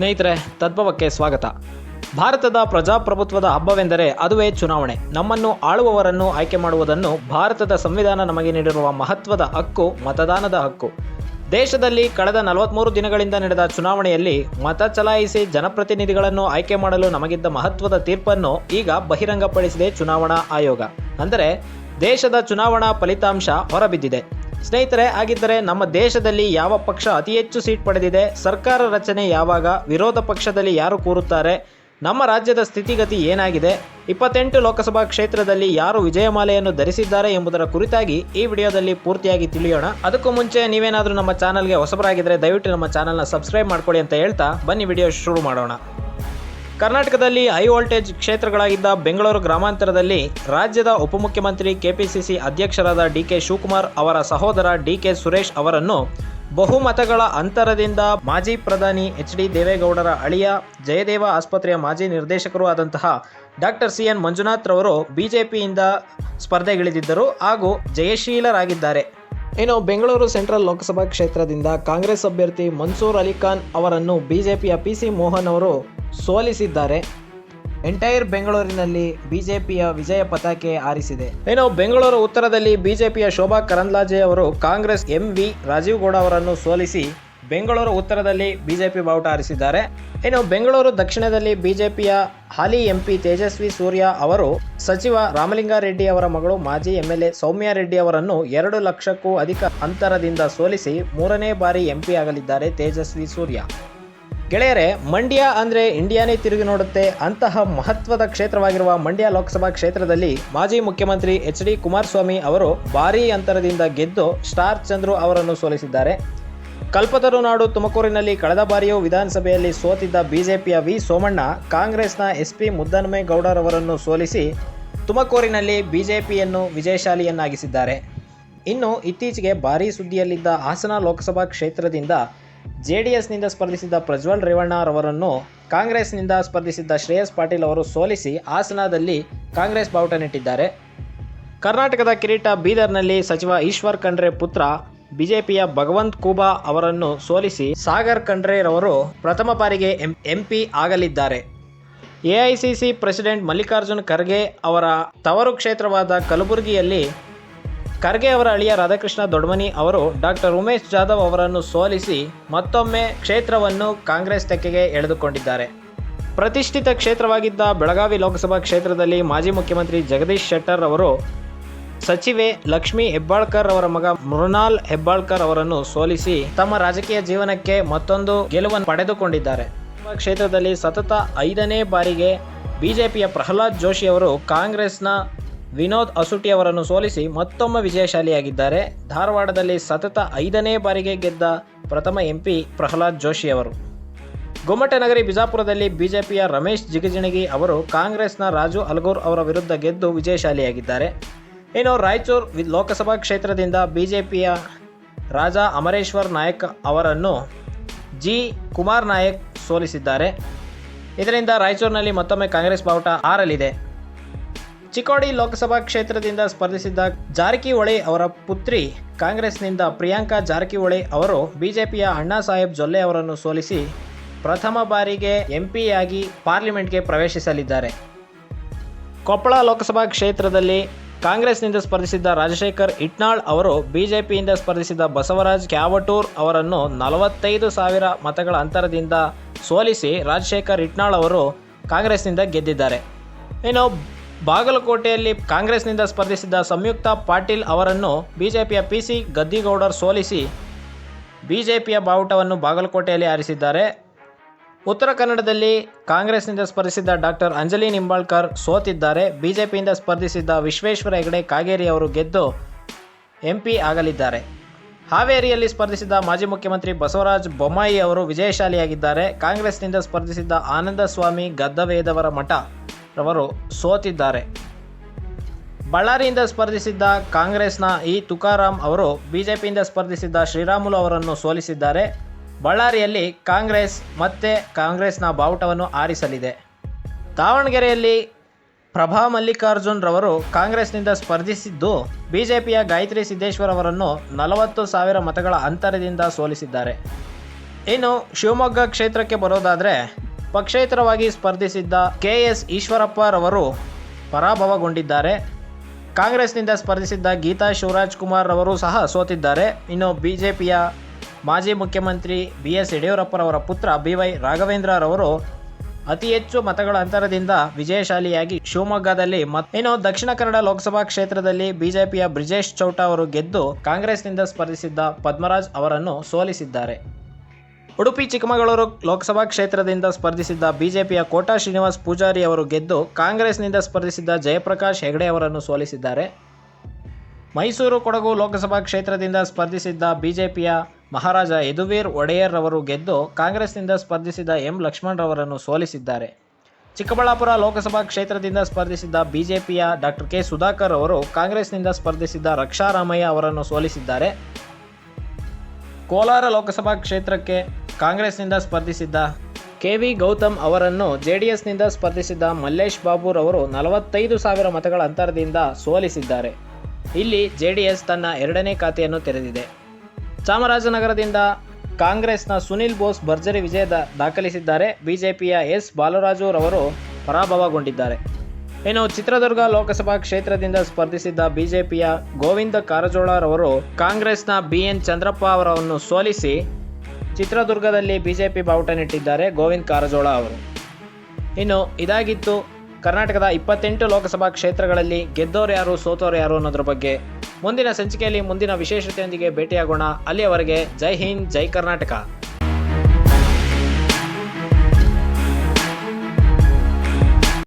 ಸ್ನೇಹಿತರೆ, ತದ್ಭವಕ್ಕೆ ಸ್ವಾಗತ. ಭಾರತದ ಪ್ರಜಾಪ್ರಭುತ್ವದ ಹಬ್ಬವೆಂದರೆ ಅದುವೇ ಚುನಾವಣೆ. ನಮ್ಮನ್ನು ಆಳುವವರನ್ನು ಆಯ್ಕೆ ಮಾಡುವುದನ್ನು ಭಾರತದ ಸಂವಿಧಾನ ನಮಗೆ ನೀಡಿರುವ ಮಹತ್ವದ ಹಕ್ಕು, ಮತದಾನದ ಹಕ್ಕು. ದೇಶದಲ್ಲಿ ಕಳೆದ ನಲವತ್ತ್ಮೂರು ದಿನಗಳಿಂದ ನಡೆದ ಚುನಾವಣೆಯಲ್ಲಿ ಮತ ಚಲಾಯಿಸಿ ಜನಪ್ರತಿನಿಧಿಗಳನ್ನು ಆಯ್ಕೆ ಮಾಡಲು ನಮಗಿದ್ದ ಮಹತ್ವದ ತೀರ್ಪನ್ನು ಈಗ ಬಹಿರಂಗಪಡಿಸಿದೆ ಚುನಾವಣಾ ಆಯೋಗ. ಅಂದರೆ, ದೇಶದ ಚುನಾವಣಾ ಫಲಿತಾಂಶ ಹೊರಬಿದ್ದಿದೆ. ಸ್ನೇಹಿತರೆ, ಹಾಗಿದ್ದರೆ ನಮ್ಮ ದೇಶದಲ್ಲಿ ಯಾವ ಪಕ್ಷ ಅತಿ ಹೆಚ್ಚು ಸೀಟ್ ಪಡೆದಿದೆ? ಸರ್ಕಾರ ರಚನೆ ಯಾವಾಗ? ವಿರೋಧ ಪಕ್ಷದಲ್ಲಿ ಯಾರು ಕೂರುತ್ತಾರೆ? ನಮ್ಮ ರಾಜ್ಯದ ಸ್ಥಿತಿಗತಿ ಏನಾಗಿದೆ? ಇಪ್ಪತ್ತೆಂಟು ಲೋಕಸಭಾ ಕ್ಷೇತ್ರದಲ್ಲಿ ಯಾರು ವಿಜಯಮಾಲೆಯನ್ನು ಧರಿಸಿದ್ದಾರೆ ಎಂಬುದರ ಕುರಿತಾಗಿ ಈ ವಿಡಿಯೋದಲ್ಲಿ ಪೂರ್ತಿಯಾಗಿ ತಿಳಿಯೋಣ. ಅದಕ್ಕೂ ಮುಂಚೆ ನೀವೇನಾದರೂ ನಮ್ಮ ಚಾನಲ್ಗೆ ಹೊಸಬರಾಗಿದ್ದರೆ ದಯವಿಟ್ಟು ನಮ್ಮ ಚಾನಲ್ನ ಸಬ್ಸ್ಕ್ರೈಬ್ ಮಾಡ್ಕೊಳ್ಳಿ ಅಂತ ಹೇಳ್ತಾ ಬನ್ನಿ, ವಿಡಿಯೋ ಶುರು ಮಾಡೋಣ. ಕರ್ನಾಟಕದಲ್ಲಿ ಹೈ ವೋಲ್ಟೇಜ್ ಕ್ಷೇತ್ರಗಳಾಗಿದ್ದ ಬೆಂಗಳೂರು ಗ್ರಾಮಾಂತರದಲ್ಲಿ ರಾಜ್ಯದ ಉಪಮುಖ್ಯಮಂತ್ರಿ ಕೆಪಿಸಿಸಿ ಅಧ್ಯಕ್ಷರಾದ ಡಿಕೆ ಶಿವಕುಮಾರ್ ಅವರ ಸಹೋದರ ಡಿಕೆ ಸುರೇಶ್ ಅವರನ್ನು ಬಹುಮತಗಳ ಅಂತರದಿಂದ ಮಾಜಿ ಪ್ರಧಾನಿ ಎಚ್ ಡಿ ದೇವೇಗೌಡರ ಅಳಿಯ ಜಯದೇವ ಆಸ್ಪತ್ರೆಯ ಮಾಜಿ ನಿರ್ದೇಶಕರೂ ಆದಂತಹ ಡಾಕ್ಟರ್ ಸಿ ಎನ್ ಮಂಜುನಾಥ್ ರವರು ಬಿಜೆಪಿಯಿಂದ ಸ್ಪರ್ಧೆಗಿಳಿದಿದ್ದರು ಹಾಗೂ ಜಯಶೀಲರಾಗಿದ್ದಾರೆ. ಇನ್ನು ಬೆಂಗಳೂರು ಸೆಂಟ್ರಲ್ ಲೋಕಸಭಾ ಕ್ಷೇತ್ರದಿಂದ ಕಾಂಗ್ರೆಸ್ ಅಭ್ಯರ್ಥಿ ಮನ್ಸೂರ್ ಅಲಿಖಾನ್ ಅವರನ್ನು ಬಿಜೆಪಿಯ ಪಿ ಸಿ ಮೋಹನ್ ಅವರು ಸೋಲಿಸಿದ್ದಾರೆ. ಎಂಟೈರ್ ಬೆಂಗಳೂರಿನಲ್ಲಿ ಬಿಜೆಪಿಯ ವಿಜಯ ಪತಾಕೆ ಹಾರಿಸಿದೆ. ಇನ್ನು ಬೆಂಗಳೂರು ಉತ್ತರದಲ್ಲಿ ಬಿಜೆಪಿಯ ಶೋಭಾ ಕರಂದ್ಲಾಜೆ ಅವರು Congress M V Rajeev Gowda ಅವರನ್ನು ಸೋಲಿಸಿ ಬೆಂಗಳೂರು ಉತ್ತರದಲ್ಲಿ ಬಿಜೆಪಿ ಬಾವುಟ ಹಾರಿಸಿದ್ದಾರೆ. ಇನ್ನು ಬೆಂಗಳೂರು ದಕ್ಷಿಣದಲ್ಲಿ ಬಿಜೆಪಿಯ ಹಾಲಿ ಎಂಪಿ ತೇಜಸ್ವಿ ಸೂರ್ಯ ಅವರು ಸಚಿವ ರಾಮಲಿಂಗಾರೆಡ್ಡಿ ಅವರ ಮಗಳು ಮಾಜಿ ಎಂಎಲ್ಎ ಸೌಮ್ಯ ರೆಡ್ಡಿ ಅವರನ್ನು ಎರಡು ಲಕ್ಷಕ್ಕೂ ಅಧಿಕ ಅಂತರದಿಂದ ಸೋಲಿಸಿ ಮೂರನೇ ಬಾರಿ ಎಂಪಿ ಆಗಲಿದ್ದಾರೆ ತೇಜಸ್ವಿ ಸೂರ್ಯ. ಗೆಳೆಯರೆ, ಮಂಡ್ಯ ಅಂದರೆ ಇಂಡಿಯಾನೇ ತಿರುಗಿ ನೋಡುತ್ತೆ. ಅಂತಹ ಮಹತ್ವದ ಕ್ಷೇತ್ರವಾಗಿರುವ ಮಂಡ್ಯ ಲೋಕಸಭಾ ಕ್ಷೇತ್ರದಲ್ಲಿ ಮಾಜಿ ಮುಖ್ಯಮಂತ್ರಿ ಎಚ್ ಡಿ ಕುಮಾರಸ್ವಾಮಿ ಅವರು ಭಾರೀ ಅಂತರದಿಂದ ಗೆದ್ದು ಸ್ಟಾರ್ ಚಂದ್ರು ಅವರನ್ನು ಸೋಲಿಸಿದ್ದಾರೆ. ಕಲ್ಪತರು ನಾಡು ತುಮಕೂರಿನಲ್ಲಿ ಕಳೆದ ಬಾರಿಯೂ ವಿಧಾನಸಭೆಯಲ್ಲಿ ಸೋತಿದ್ದ ಬಿಜೆಪಿಯ ವಿ ಸೋಮಣ್ಣ, ಕಾಂಗ್ರೆಸ್ನ ಎಸ್ ಪಿ ಮುದ್ದನ್ಮೇಗೌಡರವರನ್ನು ಸೋಲಿಸಿ ತುಮಕೂರಿನಲ್ಲಿ ಬಿಜೆಪಿಯನ್ನು ವಿಜಯಶಾಲಿಯನ್ನಾಗಿಸಿದ್ದಾರೆ. ಇನ್ನು ಇತ್ತೀಚೆಗೆ ಭಾರೀ ಸುದ್ದಿಯಲ್ಲಿದ್ದ ಹಾಸನ ಲೋಕಸಭಾ ಕ್ಷೇತ್ರದಿಂದ ಜೆಡಿಎಸ್ನಿಂದ ಸ್ಪರ್ಧಿಸಿದ್ದ ಪ್ರಜ್ವಲ್ ರೇವಣ್ಣ ರೇವಣ್ಣರವರನ್ನು ಕಾಂಗ್ರೆಸ್ನಿಂದ ಸ್ಪರ್ಧಿಸಿದ್ದ ಶ್ರೇಯಸ್ ಪಾಟೀಲ್ ಅವರು ಸೋಲಿಸಿ ಹಾಸನದಲ್ಲಿ ಕಾಂಗ್ರೆಸ್ ಬಾವುಟ ನೆಟ್ಟಿದ್ದಾರೆ ಕರ್ನಾಟಕದ ಕಿರೀಟ ಬೀದರ್ನಲ್ಲಿ ಸಚಿವ ಈಶ್ವರ್ ಖಂಡ್ರೆ ಪುತ್ರ ಬಿಜೆಪಿಯ ಭಗವಂತ್ ಕುಬಾ ಅವರನ್ನು ಸೋಲಿಸಿ ಸಾಗರ್ ಖಂಡ್ರೆರವರು ಪ್ರಥಮ ಬಾರಿಗೆ ಎಂ, ಎಂಪಿ ಆಗಲಿದ್ದಾರೆ. ಎಐಸಿಸಿ ಪ್ರೆಸಿಡೆಂಟ್ ಮಲ್ಲಿಕಾರ್ಜುನ್ ಖರ್ಗೆ ಅವರ ತವರು ಕ್ಷೇತ್ರವಾದ ಕಲಬುರಗಿಯಲ್ಲಿ ಖರ್ಗೆ ಅವರ ಅಳಿಯ ರಾಧಾಕೃಷ್ಣ ದೊಡ್ಮನಿ ಅವರು ಡಾಕ್ಟರ್ ಉಮೇಶ್ ಜಾಧವ್ ಅವರನ್ನು ಸೋಲಿಸಿ ಮತ್ತೊಮ್ಮೆ ಕ್ಷೇತ್ರವನ್ನು ಕಾಂಗ್ರೆಸ್ ತೆಕ್ಕೆಗೆ ಎಳೆದುಕೊಂಡಿದ್ದಾರೆ. ಪ್ರತಿಷ್ಠಿತ ಕ್ಷೇತ್ರವಾಗಿದ್ದ ಬೆಳಗಾವಿ ಲೋಕಸಭಾ ಕ್ಷೇತ್ರದಲ್ಲಿ ಮಾಜಿ ಮುಖ್ಯಮಂತ್ರಿ ಜಗದೀಶ್ ಶೆಟ್ಟರ್ ಅವರು ಸಚಿವೆ ಲಕ್ಷ್ಮಿ ಹೆಬ್ಬಾಳ್ಕರ್ ಅವರ ಮಗ ಮೃಣಾಲ್ ಹೆಬ್ಬಾಳ್ಕರ್ ಅವರನ್ನು ಸೋಲಿಸಿ ತಮ್ಮ ರಾಜಕೀಯ ಜೀವನಕ್ಕೆ ಮತ್ತೊಂದು ಗೆಲುವನ್ನು ಪಡೆದುಕೊಂಡಿದ್ದಾರೆ. ಕ್ಷೇತ್ರದಲ್ಲಿ ಸತತ ಐದನೇ ಬಾರಿಗೆ ಬಿಜೆಪಿಯ ಪ್ರಹ್ಲಾದ್ ಜೋಶಿ ಅವರು ಕಾಂಗ್ರೆಸ್ನ ವಿನೋದ್ ಅಸುಟಿ ಅವರನ್ನು ಸೋಲಿಸಿ ಮತ್ತೊಮ್ಮೆ ವಿಜಯಶಾಲಿಯಾಗಿದ್ದಾರೆ. ಧಾರವಾಡದಲ್ಲಿ ಸತತ ಐದನೇ ಬಾರಿಗೆ ಗೆದ್ದ ಪ್ರಥಮ ಎಂಪಿ ಪ್ರಹ್ಲಾದ್ ಜೋಶಿ ಅವರು. ಗೊಮ್ಮಟನಗರಿ ಬಿಜಾಪುರದಲ್ಲಿ ಬಿಜೆಪಿಯ ರಮೇಶ್ ಜಿಗಜಿಣಗಿ ಅವರು ಕಾಂಗ್ರೆಸ್ನ ರಾಜು ಅಲ್ಗೂರ್ ಅವರ ವಿರುದ್ಧ ಗೆದ್ದು ವಿಜಯಶಾಲಿಯಾಗಿದ್ದಾರೆ. ಇನ್ನು ರಾಯಚೂರು ಲೋಕಸಭಾ ಕ್ಷೇತ್ರದಿಂದ ಬಿಜೆಪಿಯ ರಾಜಾ ಅಮರೇಶ್ವರ್ ನಾಯಕ್ ಅವರನ್ನು ಜಿ. ಕುಮಾರ್ ನಾಯಕ್ ಸೋಲಿಸಿದ್ದಾರೆ. ಇದರಿಂದ ರಾಯಚೂರಿನಲ್ಲಿ ಮತ್ತೊಮ್ಮೆ ಕಾಂಗ್ರೆಸ್ ಬಾವುಟ ಆರಲಿದೆ. ಚಿಕ್ಕೋಡಿ ಲೋಕಸಭಾ ಕ್ಷೇತ್ರದಿಂದ ಸ್ಪರ್ಧಿಸಿದ್ದ ಜಾರಕಿಹೊಳಿ ಅವರ ಪುತ್ರಿ, ಕಾಂಗ್ರೆಸ್ನಿಂದ ಪ್ರಿಯಾಂಕಾ ಜಾರಕಿಹೊಳಿ ಅವರು ಬಿಜೆಪಿಯ ಅಣ್ಣಾ ಸಾಹೇಬ್ ಜೊಲ್ಲೆ ಅವರನ್ನು ಸೋಲಿಸಿ ಪ್ರಥಮ ಬಾರಿಗೆ ಎಂಪಿಯಾಗಿ ಪಾರ್ಲಿಮೆಂಟ್ಗೆ ಪ್ರವೇಶಿಸಲಿದ್ದಾರೆ. ಕೊಪ್ಪಳ ಲೋಕಸಭಾ ಕ್ಷೇತ್ರದಲ್ಲಿ ಕಾಂಗ್ರೆಸ್ನಿಂದ ಸ್ಪರ್ಧಿಸಿದ್ದ ರಾಜಶೇಖರ್ ಇಟ್ನಾಳ್ ಅವರು ಬಿಜೆಪಿಯಿಂದ ಸ್ಪರ್ಧಿಸಿದ್ದ ಬಸವರಾಜ್ ಕ್ಯಾವಟೂರ್ ಅವರನ್ನು ನಲವತ್ತೈದು ಸಾವಿರ ಮತಗಳ ಅಂತರದಿಂದ ಸೋಲಿಸಿ ರಾಜಶೇಖರ್ ಇಟ್ನಾಳ್ ಅವರು ಕಾಂಗ್ರೆಸ್ನಿಂದ ಗೆದ್ದಿದ್ದಾರೆ. ಇನ್ನು ಬಾಗಲಕೋಟೆಯಲ್ಲಿ ಕಾಂಗ್ರೆಸ್ನಿಂದ ಸ್ಪರ್ಧಿಸಿದ್ದ ಸಂಯುಕ್ತ ಪಾಟೀಲ್ ಅವರನ್ನು ಬಿಜೆಪಿಯ ಪಿ ಸಿ ಗದ್ದಿಗೌಡರ್ ಸೋಲಿಸಿ ಬಿಜೆಪಿಯ ಬಾವುಟವನ್ನು ಬಾಗಲಕೋಟೆಯಲ್ಲಿ ಆರಿಸಿದ್ದಾರೆ. ಉತ್ತರ ಕನ್ನಡದಲ್ಲಿ ಕಾಂಗ್ರೆಸ್ನಿಂದ ಸ್ಪರ್ಧಿಸಿದ್ದ ಡಾಕ್ಟರ್ ಅಂಜಲಿ ನಿಂಬಾಳ್ಕರ್ ಸೋತಿದ್ದಾರೆ. ಬಿಜೆಪಿಯಿಂದ ಸ್ಪರ್ಧಿಸಿದ್ದ ವಿಶ್ವೇಶ್ವರ ಹೆಗಡೆ ಕಾಗೇರಿ ಅವರು ಗೆದ್ದು ಎಂಪಿ ಆಗಲಿದ್ದಾರೆ. ಹಾವೇರಿಯಲ್ಲಿ ಸ್ಪರ್ಧಿಸಿದ್ದ ಮಾಜಿ ಮುಖ್ಯಮಂತ್ರಿ ಬಸವರಾಜ್ ಬೊಮ್ಮಾಯಿ ಅವರು ವಿಜಯಶಾಲಿಯಾಗಿದ್ದಾರೆ. ಕಾಂಗ್ರೆಸ್ನಿಂದ ಸ್ಪರ್ಧಿಸಿದ್ದ ಆನಂದಸ್ವಾಮಿ ಗದ್ದವೇದವರ ಮಠ ರವರು ಸೋತಿದ್ದಾರೆ. ಬಳ್ಳಾರಿಯಿಂದ ಸ್ಪರ್ಧಿಸಿದ್ದ ಕಾಂಗ್ರೆಸ್ನ ಇ ತುಕಾರಾಮ್ ಅವರು ಬಿಜೆಪಿಯಿಂದ ಸ್ಪರ್ಧಿಸಿದ್ದ ಶ್ರೀರಾಮುಲು ಅವರನ್ನು ಸೋಲಿಸಿದ್ದಾರೆ. ಬಳ್ಳಾರಿಯಲ್ಲಿ ಕಾಂಗ್ರೆಸ್ ಮತ್ತೆ ಕಾಂಗ್ರೆಸ್ನ ಬಾವುಟವನ್ನು ಆರಿಸಲಿದೆ. ದಾವಣಗೆರೆಯಲ್ಲಿ ಪ್ರಭಾ ಮಲ್ಲಿಕಾರ್ಜುನ್ ರವರು ಕಾಂಗ್ರೆಸ್ನಿಂದ ಸ್ಪರ್ಧಿಸಿದ್ದು ಬಿಜೆಪಿಯ ಗಾಯತ್ರಿ ಸಿದ್ದೇಶ್ವರ್ ಅವರನ್ನು ನಲವತ್ತು ಸಾವಿರ ಮತಗಳ ಅಂತರದಿಂದ ಸೋಲಿಸಿದ್ದಾರೆ. ಇನ್ನು ಶಿವಮೊಗ್ಗ ಕ್ಷೇತ್ರಕ್ಕೆ ಬರೋದಾದರೆ ಪಕ್ಷೇತರವಾಗಿ ಸ್ಪರ್ಧಿಸಿದ್ದ ಕೆ ಎಸ್ ಈಶ್ವರಪ್ಪರವರು ಪರಾಭವಗೊಂಡಿದ್ದಾರೆ. ಕಾಂಗ್ರೆಸ್ನಿಂದ ಸ್ಪರ್ಧಿಸಿದ್ದ ಗೀತಾ ಶಿವರಾಜ್ ಕುಮಾರ್ ರವರು ಸಹ ಸೋತಿದ್ದಾರೆ. ಇನ್ನು ಬಿ ಜೆ ಪಿಯ ಮಾಜಿ ಮುಖ್ಯಮಂತ್ರಿ ಬಿ ಎಸ್ ಯಡಿಯೂರಪ್ಪರವರ ಪುತ್ರ ಬಿ ವೈ ರಾಘವೇಂದ್ರರವರು ಅತಿ ಹೆಚ್ಚು ಮತಗಳ ಅಂತರದಿಂದ ವಿಜಯಶಾಲಿಯಾಗಿ ಶಿವಮೊಗ್ಗದಲ್ಲಿ ಮತ್ ಇನ್ನು ದಕ್ಷಿಣ ಕನ್ನಡ ಲೋಕಸಭಾ ಕ್ಷೇತ್ರದಲ್ಲಿ ಬಿಜೆಪಿಯ ಬ್ರಿಜೇಶ್ ಚೌಟ ಅವರು ಗೆದ್ದು ಕಾಂಗ್ರೆಸ್ನಿಂದ ಸ್ಪರ್ಧಿಸಿದ್ದ ಪದ್ಮರಾಜ್ ಅವರನ್ನು ಸೋಲಿಸಿದ್ದಾರೆ. ಉಡುಪಿ, ಚಿಕ್ಕಮಗಳೂರು ಲೋಕಸಭಾ ಕ್ಷೇತ್ರದಿಂದ ಸ್ಪರ್ಧಿಸಿದ್ದ ಬಿಜೆಪಿಯ ಕೋಟಾ ಶ್ರೀನಿವಾಸ್ ಪೂಜಾರಿ ಅವರು ಗೆದ್ದು ಕಾಂಗ್ರೆಸ್ನಿಂದ ಸ್ಪರ್ಧಿಸಿದ್ದ ಜಯಪ್ರಕಾಶ್ ಹೆಗಡೆ ಅವರನ್ನು ಸೋಲಿಸಿದ್ದಾರೆ. ಮೈಸೂರು ಕೊಡಗು ಲೋಕಸಭಾ ಕ್ಷೇತ್ರದಿಂದ ಸ್ಪರ್ಧಿಸಿದ್ದ ಬಿಜೆಪಿಯ ಮಹಾರಾಜ ಯದುವೀರ್ ಒಡೆಯರ್ ಅವರು ಗೆದ್ದು ಕಾಂಗ್ರೆಸ್ನಿಂದ ಸ್ಪರ್ಧಿಸಿದ ಎಂ ಲಕ್ಷ್ಮಣರವರನ್ನು ಸೋಲಿಸಿದ್ದಾರೆ. ಚಿಕ್ಕಬಳ್ಳಾಪುರ ಲೋಕಸಭಾ ಕ್ಷೇತ್ರದಿಂದ ಸ್ಪರ್ಧಿಸಿದ್ದ ಬಿಜೆಪಿಯ ಡಾಕ್ಟರ್ ಕೆ ಸುಧಾಕರ್ ಅವರು ಕಾಂಗ್ರೆಸ್ನಿಂದ ಸ್ಪರ್ಧಿಸಿದ್ದ ರಕ್ಷಾರಾಮಯ್ಯ ಅವರನ್ನು ಸೋಲಿಸಿದ್ದಾರೆ. ಕೋಲಾರ ಲೋಕಸಭಾ ಕ್ಷೇತ್ರಕ್ಕೆ ಕಾಂಗ್ರೆಸ್ನಿಂದ ಸ್ಪರ್ಧಿಸಿದ್ದ ಕೆ ವಿ ಗೌತಮ್ ಅವರನ್ನು ಜೆ ಡಿ ಎಸ್ನಿಂದ ಸ್ಪರ್ಧಿಸಿದ್ದ ಮಲ್ಲೇಶ್ ಬಾಬುರವರು ನಲವತ್ತೈದು ಸಾವಿರ ಮತಗಳ ಅಂತರದಿಂದ ಸೋಲಿಸಿದ್ದಾರೆ. ಇಲ್ಲಿ ಜೆ ಡಿ ಎಸ್ ತನ್ನ ಎರಡನೇ ಖಾತೆಯನ್ನು ತೆರೆದಿದೆ. ಚಾಮರಾಜನಗರದಿಂದ ಕಾಂಗ್ರೆಸ್ನ ಸುನಿಲ್ ಬೋಸ್ ಭರ್ಜರಿ ವಿಜಯ ದಾಖಲಿಸಿದ್ದಾರೆ. ಬಿಜೆಪಿಯ ಎಸ್. ಬಾಲರಾಜುರವರು ಪರಾಭವಗೊಂಡಿದ್ದಾರೆ. ಇನ್ನು ಚಿತ್ರದುರ್ಗ ಲೋಕಸಭಾ ಕ್ಷೇತ್ರದಿಂದ ಸ್ಪರ್ಧಿಸಿದ್ದ ಬಿಜೆಪಿಯ ಗೋವಿಂದ ಕಾರಜೋಳರವರು ಕಾಂಗ್ರೆಸ್ನ ಬಿ ಎನ್ ಚಂದ್ರಪ್ಪ ಅವರನ್ನು ಸೋಲಿಸಿ ಚಿತ್ರದುರ್ಗದಲ್ಲಿ ಬಿಜೆಪಿ ಬಾವುಟ ನೆಟ್ಟಿದ್ದಾರೆ ಗೋವಿಂದ್ ಕಾರಜೋಳ ಅವರು. ಇನ್ನು ಇದಾಗಿತ್ತು, ಕರ್ನಾಟಕದ ಇಪ್ಪತ್ತೆಂಟು ಲೋಕಸಭಾ ಕ್ಷೇತ್ರಗಳಲ್ಲಿ ಗೆದ್ದೋರು ಯಾರು, ಸೋತೋರು ಯಾರು ಅನ್ನೋದ್ರ ಬಗ್ಗೆ. ಮುಂದಿನ ಸಂಚಿಕೆಯಲ್ಲಿ ಮುಂದಿನ ವಿಶೇಷತೆಯೊಂದಿಗೆ ಭೇಟಿಯಾಗೋಣ. ಅಲ್ಲಿಯವರೆಗೆ ಜೈ ಹಿಂದ್, ಜೈ ಕರ್ನಾಟಕ.